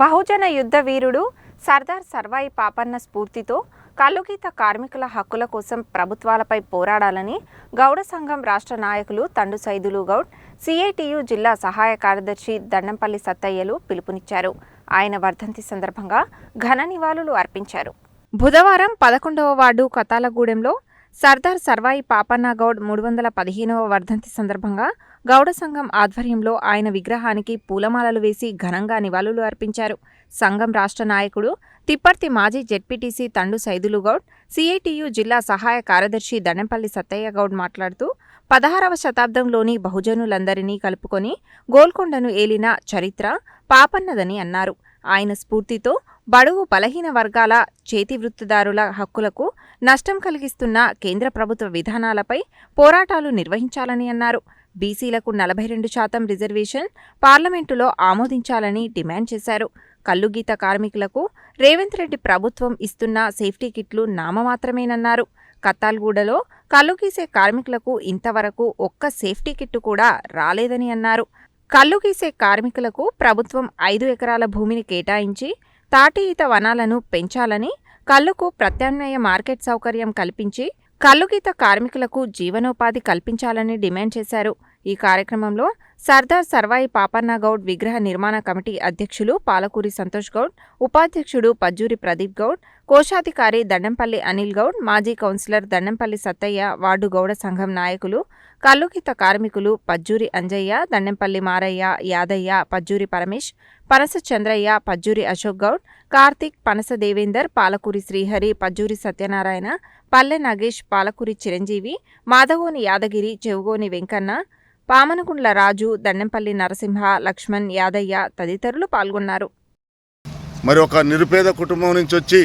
బహుజన యుద్ధ వీరుడు సర్దార్ సర్వాయి పాపన్న స్ఫూర్తితో కల్లుగీత కార్మికుల హక్కుల కోసం ప్రభుత్వాలపై పోరాడాలని గౌడ సంఘం రాష్ట్ర నాయకులు తండు సైదులు గౌడ్ సిఐటియు జిల్లా సహాయ కార్యదర్శి దండంపల్లి సత్తయ్యలు పిలుపునిచ్చారు. ఆయన వర్ధంతి సందర్భంగా ఘన నివాళులు అర్పించారు. బుధవారం పదకొండవ వార్డు కతాలగూడెంలో సర్దార్ సర్వాయి పాపన్న గౌడ్ మూడు వందల పదిహేనవ వర్ధంతి సందర్భంగా గౌడ సంఘం ఆధ్వర్యంలో ఆయన విగ్రహానికి పూలమాలలు వేసి ఘనంగా నివాళులు అర్పించారు. సంఘం రాష్ట్ర నాయకుడు తిప్పర్తి మాజీ జెడ్పీటీసీ తండు సైదులు గౌడ్ సిఐటియు జిల్లా సహాయ కార్యదర్శి దండంపల్లి సత్తయ్య గౌడ్ మాట్లాడుతూ పదహారవ శతాబ్దంలోని బహుజనులందరినీ కలుపుకొని గోల్కొండను ఏలిన చరిత్ర పాపన్నదని అన్నారు. ఆయన స్ఫూర్తితో బడుగు బలహీన వర్గాల చేతివృత్తిదారుల హక్కులకు నష్టం కలిగిస్తున్న కేంద్ర ప్రభుత్వ విధానాలపై పోరాటాలు నిర్వహించాలని అన్నారు. బీసీలకు నలభై రెండు శాతం రిజర్వేషన్ పార్లమెంటులో ఆమోదించాలని డిమాండ్ చేశారు. కల్లుగీత కార్మికులకు రేవంత్ రెడ్డి ప్రభుత్వం ఇస్తున్న సేఫ్టీ కిట్లు నామమాత్రమేనన్నారు. కత్తాల్గూడలో కల్లు గీసే కార్మికులకు ఇంతవరకు ఒక్క సేఫ్టీ కిట్టు కూడా రాలేదని అన్నారు. కల్లు గీసే కార్మికులకు ప్రభుత్వం ఐదు ఎకరాల భూమిని కేటాయించి తాటి ఈత వనాలను పెంచాలని కళ్ళుకు ప్రత్యామ్నాయ మార్కెట్ సౌకర్యం కల్పించి కల్లుగీత కార్మికులకు జీవనోపాధి కల్పించాలని డిమాండ్ చేశారు. ఈ కార్యక్రమంలో సర్దార్ సర్వాయి పాపన్న గౌడ్ విగ్రహ నిర్మాణ కమిటీ అధ్యక్షులు పాలకూరి సంతోష్ గౌడ్ ఉపాధ్యక్షుడు పజ్జూరి ప్రదీప్ గౌడ్ కోశాధికారి దండంపల్లి అనిల్ గౌడ్ మాజీ కౌన్సిలర్ దండంపల్లి సత్తయ్య వార్డు గౌడ సంఘం నాయకులు కల్లుకిత కార్మికులు పజ్జూరి అంజయ్య దండెంపల్లి మారయ్య యాదయ్య పజ్జూరి పరమేష్ పనస చంద్రయ్య పజ్జూరి అశోక్ గౌడ్ కార్తీక్ పనస దేవేందర్ పాలకూరి శ్రీహరి పజ్జూరి సత్యనారాయణ పల్లె నగేష్ పాలకూరి చిరంజీవి మాధవోని యాదగిరి చెవుగోని వెంకన్న పామనకుండ్ల రాజు దండెంపల్లి నరసింహ లక్ష్మణ్ యాదయ్య తదితరులు పాల్గొన్నారు. మరి ఒక నిరుపేద కుటుంబం నుంచి వచ్చి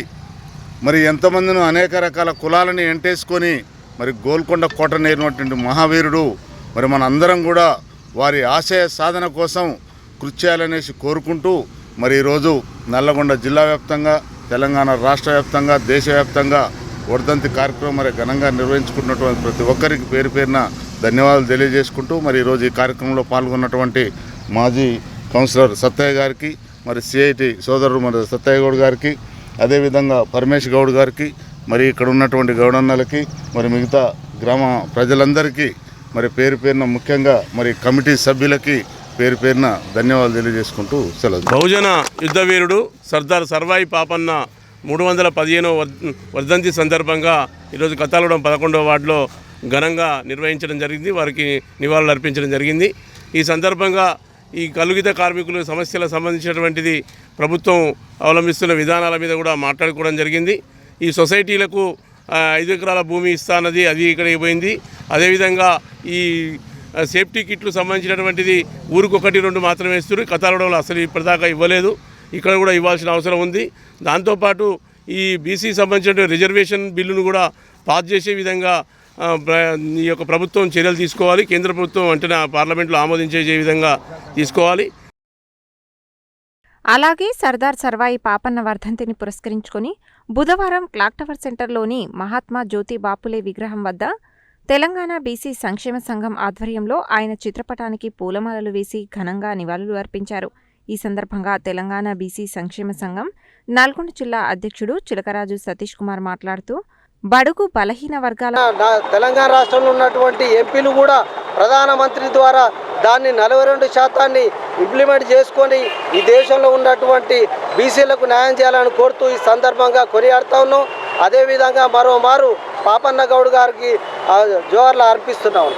మరి ఎంతమందినో అనేక రకాల కులాలని ఎంటేసుకొని మరి గోల్కొండ కోట నేరినటువంటి మహావీరుడు మరి మనందరం కూడా వారి ఆశయ సాధన కోసం కృషి చేయాలనేసి కోరుకుంటూ మరి ఈరోజు నల్లగొండ జిల్లా వ్యాప్తంగా తెలంగాణ రాష్ట్ర వ్యాప్తంగా దేశవ్యాప్తంగా వర్ధంతి కార్యక్రమం మరి ఘనంగా నిర్వహించుకున్నటువంటి ప్రతి ఒక్కరికి పేరు పేరున ధన్యవాదాలు తెలియజేసుకుంటూ మరి ఈరోజు ఈ కార్యక్రమంలో పాల్గొన్నటువంటి మాజీ కౌన్సిలర్ సత్తయ్య గారికి మరి సిఐటి సోదరుడు మరి సత్తయ్య గౌడ్ గారికి అదేవిధంగా పరమేష్ గౌడ్ గారికి మరి ఇక్కడ ఉన్నటువంటి గౌడన్నలకి మరి మిగతా గ్రామ ప్రజలందరికీ మరి పేరు పేరున ముఖ్యంగా మరి కమిటీ సభ్యులకి పేరు పేరున ధన్యవాదాలు తెలియజేసుకుంటూ సెలవు. బహుజన యుద్ధవీరుడు సర్దార్ సర్వాయి పాపన్న మూడు వందల పదిహేనో వర్ధంతి సందర్భంగా ఈరోజు కత్తాలగూడెం పదకొండవ వార్డులో ఘనంగా నిర్వహించడం జరిగింది. వారికి నివాళులు అర్పించడం జరిగింది. ఈ సందర్భంగా ఈ కలుగిత కార్మికుల సమస్యల సంబంధించినటువంటిది ప్రభుత్వం అవలంబిస్తున్న విధానాల మీద కూడా మాట్లాడుకోవడం జరిగింది. ఈ సొసైటీలకు ఐదు ఎకరాల భూమి ఇస్తానది అది ఇక్కడికి పోయింది. అదేవిధంగా ఈ సేఫ్టీ కిట్లు సంబంధించినటువంటిది ఊరికి ఒకటి రెండు మాత్రమే ఇస్తారు కథాలడంలో అసలు ఇప్పటిదాకా ఇవ్వలేదు. ఇక్కడ కూడా ఇవ్వాల్సిన అవసరం ఉంది. దాంతోపాటు ఈ బీసీ సంబంధించిన రిజర్వేషన్ బిల్లును కూడా పాస్ చేసే విధంగా ఈ యొక్క ప్రభుత్వం చర్యలు తీసుకోవాలి. కేంద్ర ప్రభుత్వం వెంటనే పార్లమెంట్లో ఆమోదించే విధంగా తీసుకోవాలి. అలాగే సర్దార్ సర్వాయి పాపన్న వర్ధంతిని పురస్కరించుకొని బుధవారం క్లాక్ టవర్ సెంటర్లోని మహాత్మా జ్యోతి బాపులే విగ్రహం వద్ద తెలంగాణ బీసీ సంక్షేమ సంఘం ఆధ్వర్యంలో ఆయన చిత్రపటానికి పూలమాలలు వేసి ఘనంగా నివాళులు అర్పించారు. ఈ సందర్భంగా తెలంగాణ బీసీ సంక్షేమ సంఘం నల్గొండ జిల్లా అధ్యక్షుడు చిలకరాజు సతీష్ కుమార్ మాట్లాడుతూ బడుగు బలహీన వర్గాల తెలంగాణ రాష్ట్రంలో ఉన్నటువంటి ఎంపీలు కూడా ప్రధానమంత్రి ద్వారా దాన్ని నలభై రెండు శాతాన్ని ఇంప్లిమెంట్ చేసుకొని ఈ దేశంలో ఉన్నటువంటి బీసీలకు న్యాయం చేయాలని కోరుతూ ఈ సందర్భంగా కొనియాడుతా ఉన్నాం. అదేవిధంగా మరో మారు పాపన్న గౌడ్ గారికి జోహార్లు అర్పిస్తున్నాం.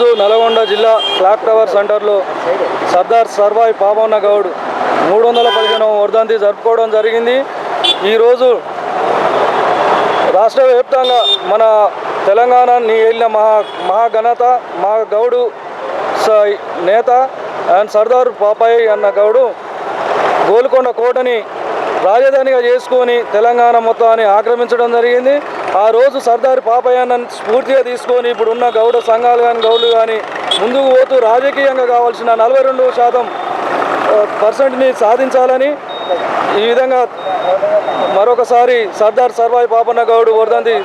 రోజు నల్గొండ జిల్లా క్లాక్ టవర్ సెంటర్లో సర్దార్ సర్వాయి పాపన్న గౌడ్ మూడు వందల పదిహేనవ వర్ధంతి జరుపుకోవడం జరిగింది. ఈరోజు రాష్ట్ర వ్యాప్తంగా మన తెలంగాణ వెళ్ళిన మహా మహాఘనత మహా గౌడు స- నేత అండ్ సర్దార్ పాపాయి అన్న గౌడు గోల్కొండ కోటని రాజధానిగా చేసుకొని తెలంగాణ మొత్తాన్ని ఆక్రమించడం జరిగింది. ఆ రోజు సర్దార్ పాపయ్యన్న స్ఫూర్తిగా తీసుకొని ఇప్పుడు ఉన్న గౌడ సంఘాలు కానీ గౌడ్లు కానీ ముందుకు పోతూ రాజకీయంగా కావాల్సిన నలభై రెండు శాతం పర్సెంట్ని సాధించాలని ఈ విధంగా మరొకసారి సర్దార్ సర్వాయి పాపన్న గౌడ్ వర్ధంతి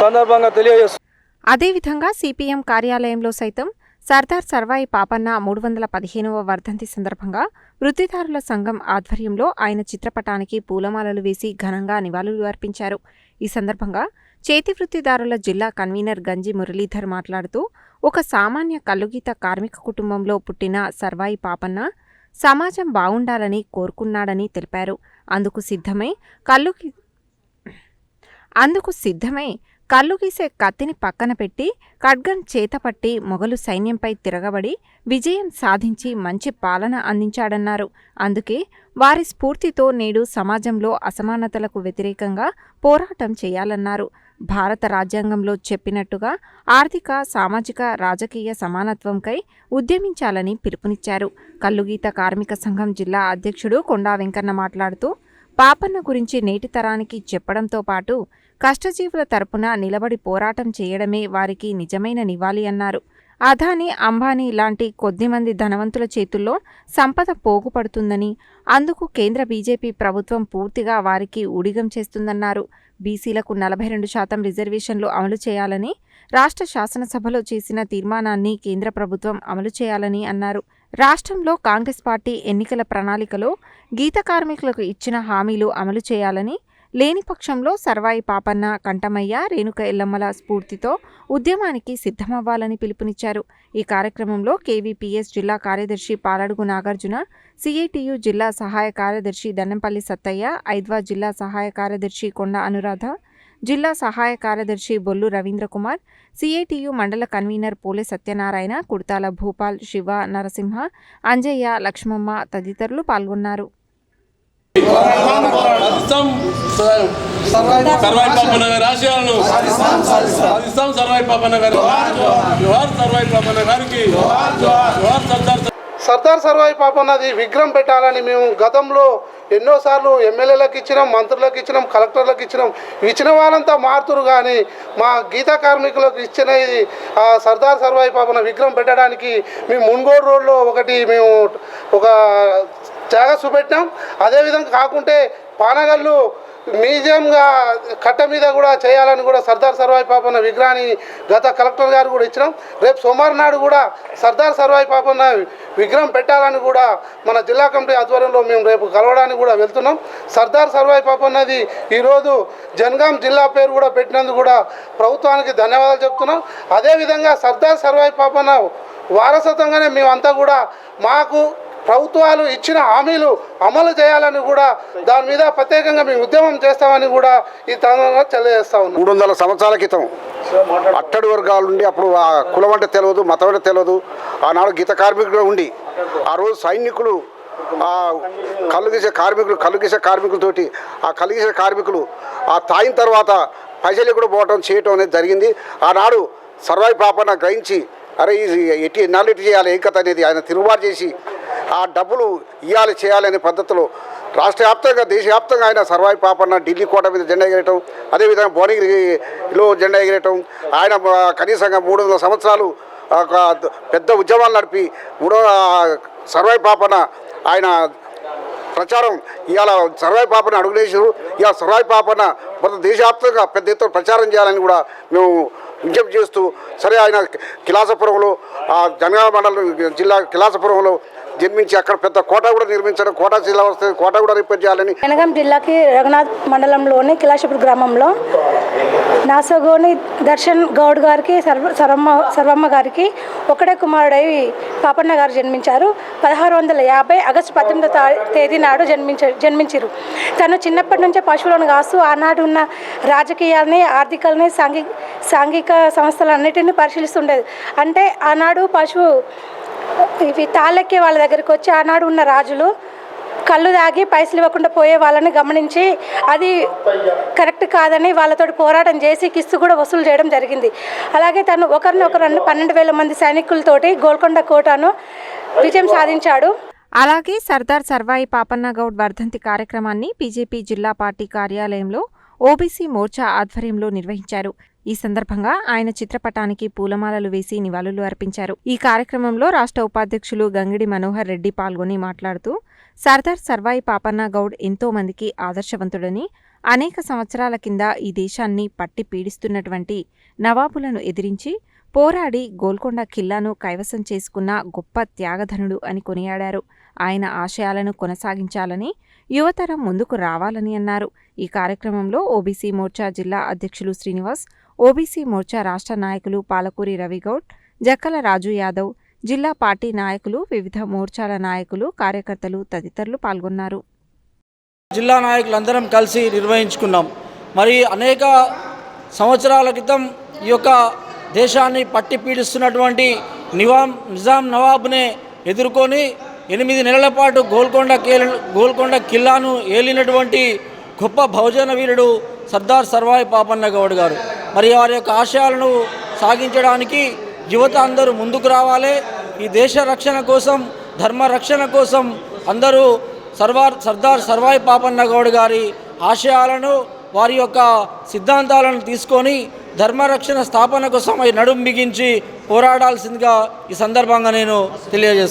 సందర్భంగా తెలియజేస్తుంది అదేవిధంగా సిపిఎం కార్యాలయంలో సైతం సర్దార్ సర్వాయి పాపన్న మూడు వందల పదిహేనవ వర్ధంతి సందర్భంగా వృత్తిదారుల సంఘం ఆధ్వర్యంలో ఆయన చిత్రపటానికి పూలమాలలు వేసి ఘనంగా నివాళులు అర్పించారు. ఈ సందర్భంగా చేతి వృత్తిదారుల జిల్లా కన్వీనర్ గంజి మురళీధర్ మాట్లాడుతూ ఒక సామాన్య కల్లుగీత కార్మిక కుటుంబంలో పుట్టిన సర్వాయి పాపన్న సమాజం బాగుండాలని కోరుకున్నాడని తెలిపారు. అందుకు సిద్ధమై కల్లు అందుకు సిద్ధమై కళ్ళు గీసే కత్తిని పక్కన పెట్టి ఖడ్గన్ చేతపట్టి మొఘలు సైన్యంపై తిరగబడి విజయం సాధించి మంచి పాలన అందించాడన్నారు. అందుకే వారి స్ఫూర్తితో నేడు సమాజంలో అసమానతలకు వ్యతిరేకంగా పోరాటం చేయాలన్నారు. భారత రాజ్యాంగంలో చెప్పినట్టుగా ఆర్థిక సామాజిక రాజకీయ సమానత్వంకై ఉద్యమించాలని పిలుపునిచ్చారు. కల్లుగీత కార్మిక సంఘం జిల్లా అధ్యక్షుడు కొండా వెంకన్న మాట్లాడుతూ పాపన్న గురించి నేటి తరానికి చెప్పడంతో పాటు కష్టజీవుల తరపున నిలబడి పోరాటం చేయడమే వారికి నిజమైన నివాళి అన్నారు. అదానీ అంబానీ లాంటి కొద్దిమంది ధనవంతుల చేతుల్లో సంపద పోగుపడుతుందని అందుకు కేంద్ర బీజేపీ ప్రభుత్వం పూర్తిగా వారికి ఊడిగం చేస్తుందన్నారు. బీసీలకు నలభై రెండు శాతం రిజర్వేషన్లు అమలు చేయాలని రాష్ట్ర శాసనసభలో చేసిన తీర్మానాన్ని కేంద్ర ప్రభుత్వం అమలు చేయాలని అన్నారు. రాష్ట్రంలో కాంగ్రెస్ పార్టీ ఎన్నికల ప్రణాళికలో గీత కార్మికులకు ఇచ్చిన హామీలు అమలు చేయాలని లేని పక్షంలో సర్వాయి పాపన్న కంటమయ్య రేణుక ఎల్లమ్మల స్ఫూర్తితో ఉద్యమానికి సిద్ధమవ్వాలని పిలుపునిచ్చారు. ఈ కార్యక్రమంలో కేవీపీఎస్ జిల్లా కార్యదర్శి పాలడుగు నాగార్జున సిఐటియు జిల్లా సహాయ కార్యదర్శి దన్నంపల్లి సత్తయ్య ఐద్వా జిల్లా సహాయ కార్యదర్శి కొండ అనురాధ జిల్లా సహాయ కార్యదర్శి బొల్లు రవీంద్రకుమార్ సిఐటియు మండల కన్వీనర్ పోలే సత్యనారాయణ కుర్తాల భూపాల్ శివ నరసింహ అంజయ్య లక్ష్మమ్మ తదితరులు పాల్గొన్నారు. సర్వాయి పాపన్న గారి ఆశయాలను సాధిస్తాం. సర్వాయి పాపన్న గారి జోహార్ సర్వాయి పాపన్న గారికి జోహార్ సర్దార్ సర్దార్ సర్వాయి పాపన్నది విగ్రహం పెట్టాలని మేము గతంలో ఎన్నోసార్లు ఎమ్మెల్యేలకు ఇచ్చినాం మంత్రులకు ఇచ్చినాం కలెక్టర్లకు ఇచ్చినాం. ఇచ్చిన వాళ్ళంతా మారుతురు కానీ మా గీతా కార్మికులకు ఇచ్చిన ఆ సర్దార్ సర్వాయి పాపన విగ్రహం పెట్టడానికి మేము మున్గోడు రోడ్లో ఒకటి మేము ఒక జాగా చూపెట్టాం. అదేవిధంగా కాకుంటే పానగల్లు మ్యూజియంగా కట్ట మీద కూడా చేయాలని కూడా సర్దార్ సర్వాయి పాపన్న విగ్రహాన్ని గత కలెక్టర్ గారు కూడా ఇచ్చినాం. రేపు సోమవారం నాడు కూడా సర్దార్ సర్వాయి పాపన్న విగ్రహం పెట్టాలని కూడా మన జిల్లా కమిటీ ఆధ్వర్యంలో మేము రేపు కలవడానికి కూడా వెళ్తున్నాం. సర్దార్ సర్వాయి పాపన్నది ఈరోజు జనగాం జిల్లా పేరు కూడా పెట్టినందుకు కూడా ప్రభుత్వానికి ధన్యవాదాలు చెప్తున్నాం. అదేవిధంగా సర్దార్ సర్వాయి పాపన్న వారసత్వంగానే మేమంతా కూడా మాకు ప్రభుత్వాలు ఇచ్చిన హామీలు అమలు చేయాలని కూడా దాని మీద ప్రత్యేకంగా మేము ఉద్యమం చేస్తామని కూడా ఈ తరుణంగా తెలియజేస్తా ఉన్నాం. మూడు వందల సంవత్సరాల క్రితం అట్టడి వర్గాల నుండి అప్పుడు ఆ కులం అంటే తెలియదు మతం అంటే తెలియదు. ఆనాడు గీత కార్మికుడు ఉండి ఆ రోజు సైనికులు ఆ కళ్ళు గీసే కార్మికులు కళ్ళు గీసే కార్మికులతోటి ఆ కళ్ళు గీసే కార్మికులు ఆ తాయిన తర్వాత పైసలు కూడా పోవటం చేయటం అనేది జరిగింది. ఆనాడు సర్వాయి పాపన గ్రహించి అరే ఇది ఎట్టి ఎన్నాళ్ళు ఎట్టి చేయాలి ఏం కథ అనేది ఆయన తిరుగుబాటు చేసి ఆ డబ్బులు ఇవ్వాలి చేయాలనే పద్ధతిలో రాష్ట్ర వ్యాప్తంగా దేశవ్యాప్తంగా ఆయన సర్వాయి పాపన్న ఢిల్లీ కోట మీద జెండా ఎగరేయటం అదేవిధంగా భువనగిరిలో జెండా ఎగిరటం ఆయన కనీసంగా మూడు వందల సంవత్సరాలు ఒక పెద్ద ఉద్యమాలు నడిపి మూడో సర్వాయి పాపన ఆయన ప్రచారం ఇవాళ సర్వాయి పాపన అడుగులేసారు ఇవాళ సర్వాయి పాపన మొత్తం దేశవ్యాప్తంగా పెద్ద ఎత్తున ప్రచారం చేయాలని కూడా మేము విజ్ఞప్తి చేస్తూ సరే ఆయన కిలాసపురంలో ఆ జనగామ మండలం జిల్లా కిలాసపురంలో జన్మించి అక్కడ పెద్ద కోట కూడా నిర్మించడం కోట జిల్లా వస్తుంది కోట కూడా రిపేర్ చేయాలని జనగాం జిల్లాకి రఘునాథ్ మండలంలోని కిలాషపూర్ గ్రామంలో నాసగోని దర్శన్ గౌడ్ గారికి సర్వ సర్వమ్మ సర్వమ్మ గారికి ఒకడే కుమారుడై పాపన్న గారు జన్మించారు. పదహారు వందల యాభై ఆగస్టు పద్దెనిమిదో తా- తేదీ నాడు జన్మించ జన్మించారు. తను చిన్నప్పటి నుంచే పశువులను కాస్తూ ఆనాడు ఉన్న రాజకీయాల్ని ఆర్థికాలని సాంఘిక సాంఘిక సంస్థలన్నిటిని పరిశీలిస్తుండేది. అంటే ఆనాడు పశువు ఇవి తాళెక్కే వాళ్ళ దగ్గరికి వచ్చి ఆనాడు ఉన్న రాజులు కళ్ళు తాగి పైసలు ఇవ్వకుండా పోయే వాళ్ళని గమనించి అది కరెక్ట్ కాదని వాళ్ళతో పోరాటం చేసి కిస్తు కూడా వసూలు చేయడం జరిగింది. అలాగే తను ఒకరినొకరు పన్నెండు వేల మంది సైనికులతోటి గోల్కొండ కోటను విజయం సాధించాడు. అలాగే సర్దార్ సర్వాయి పాపన్న గౌడ్ వర్ధంతి కార్యక్రమాన్ని బీజేపీ జిల్లా పార్టీ కార్యాలయంలో ఓబీసీ మోర్చా ఆధ్వర్యంలో నిర్వహించారు. ఈ సందర్భంగా ఆయన చిత్రపటానికి పూలమాలలు వేసి నివాళులు అర్పించారు. ఈ కార్యక్రమంలో రాష్ట్ర ఉపాధ్యక్షులు గంగిడి మనోహర్ రెడ్డి పాల్గొని మాట్లాడుతూ సర్దార్ సర్వాయి పాపన్న గౌడ్ ఎంతో మందికి ఆదర్శవంతుడని అనేక సంవత్సరాల కింద ఈ దేశాన్ని పట్టి పీడిస్తున్నటువంటి నవాబులను ఎదిరించి పోరాడి గోల్కొండ ఖిల్లాను కైవసం చేసుకున్న గొప్ప త్యాగధనుడు అని కొనియాడారు. ఆయన ఆశయాలను కొనసాగించాలని యువతరం ముందుకు రావాలని అన్నారు. ఈ కార్యక్రమంలో ఓబీసీ మోర్చా జిల్లా అధ్యక్షులు శ్రీనివాస్ ఓబీసీ మోర్చా రాష్ట్ర నాయకులు పాలకూరి రవిగౌడ్ జక్కల రాజు యాదవ్ జిల్లా పార్టీ నాయకులు వివిధ మోర్చాల నాయకులు కార్యకర్తలు తదితరులు పాల్గొన్నారు. జిల్లా నాయకులందరం కలిసి నిర్వహించుకున్నాం. మరి అనేక సంవత్సరాల క్రితం ఈ యొక్క దేశాన్ని పట్టి పీడిస్తున్నటువంటి నివాం నిజాం నవాబ్నే ఎదుర్కొని ఎనిమిది నెలల పాటు గోల్కొండ గోల్కొండ కిల్లాను ఏలినటువంటి గొప్ప భౌజన వీరుడు సర్దార్ సర్వాయి పాపన్న గౌడ్ గారు. మరి వారి యొక్క ఆశయాలను సాగించడానికి యువత అందరూ ముందుకు రావాలి. ఈ దేశ రక్షణ కోసం ధర్మ రక్షణ కోసం అందరూ సర్వార్ సర్దార్ సర్వాయి పాపన్న గౌడ్ గారి ఆశయాలను వారి యొక్క సిద్ధాంతాలను తీసుకొని ధర్మరక్షణ స్థాపన కోసం నడుం బిగించి పోరాడాల్సిందిగా ఈ సందర్భంగా నేను తెలియజేస్తున్నాను